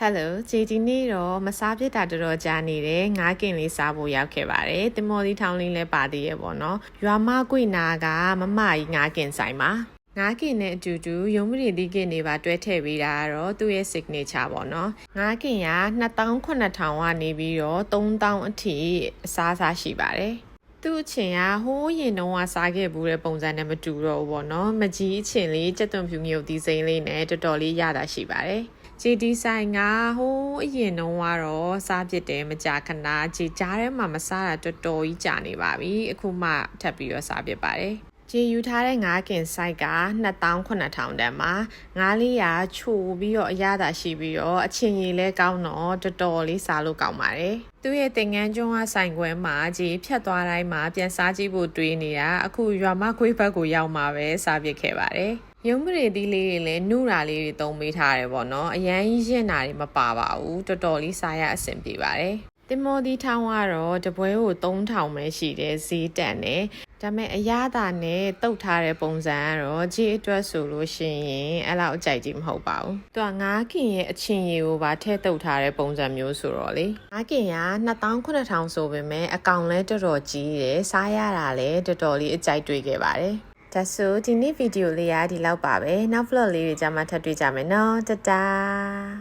ဟယ်လိုဂျေဒီနေ့တော့မစားဖြစ်တာတော်တော်ကြာနေတယ်ငါးကင်လေးစားဖို့ရောက်ခဲ့ပါတယ်တင်မော်ဒီထောင်းလေးလည်းပါသေးရဲ့ပေါ့နော်ရွာမကွေနာကမမကြီးငါးကင်ဆိုင်ပါငါးကင်နဲ့အတူတူရုံးမရီဒီကင်တွေပါတွဲထည့်ပေးတာကတော့သူ့ရဲ့ signature ပေါ့နော်ငါးကင်က2000 9000ကနေပြီးတော့3000အထိအစားအစားရှိပါတယ်သူ့အချင်းကဟိုးရင်တော့ကစားခဲ့ဘူးတဲ့ပုံစံနဲ့မတူတော့ဘူးပေါ့နော်မကြီးအချင်းလေးကြက်သွန်ဖြူမြုပ်သီးစိမ်းလေးနဲ့တော်တော်လေးရတာရှိပါတယ် ဂျီဒီဆိုင်ကဟိုးအရင်တော့ကတော့စားဖြစ်တယ်မကြာခဏဂျီကြားထဲမှာမစားတာတော်တော်ကြီးကြာနေပါပြီအခုမှထပ်ပြီးတော့စားဖြစ်ပါတယ်ဂျီယူထားတဲ့ငါးကင်ဆိုင်က2900တန်မှာငါးလေးရာချိုပြီးတော့အရသာရှိပြီးတော့အချင်းရည်လဲကောင်းတော့တော်တော်လေးစားလို့ကောင်းပါတယ်သူ့ရဲ့တင်ငန်းကျွန်းကဆိုင်ခွဲမှာဂျီဖြတ်သွားတိုင်းမှာပြန်စားကြည့်ဖို့တွေးနေတာအခုရွာမခွေးဘက်ကိုရောက်မှာပဲစားဖြစ်ခဲ့ပါတယ် ရုံးမရီသီးလေးတွေလည်းနှုတာလေးတွေသုံးပေးထားတယ်ပေါ့နော်အရန်ကြီးရင်တာတွေမပါပါဘူးတော်တော်လေးစားရအဆင်ပြေပါတယ်တင်မော်ဒီထောင်းကတော့တပွဲကို3000ပဲရှိတယ်ဈေးတန်တယ်ဒါပေမဲ့အရသာနဲ့တုတ်ထားတဲ့ပုံစံကတော့ဂျေအတွက်ဆိုလို့ရှိရင်အဲ့လောက်အကြိုက်ကြီးမဟုတ်ပါဘူး။သူကငါးကင်ရဲ့အချင်းရည်ကိုပါထည့်တုတ်ထားတဲ့ပုံစံမျိုးဆိုတော့လေ။ငါးကင်က2900ဆိုပေမဲ့အကောင်လဲတော်တော်ကြီးတယ်။စားရတာလည်းတော်တော်လေးအကြိုက်တွေ့ခဲ့ပါတယ်။ ဒါဆိုဒီနေ့ဗီဒီယိုလေးကဒီလောက်ပါပဲနောက် vlog လေးတွေကြမှာထပ်တွေ့ကြမယ်နော်တတား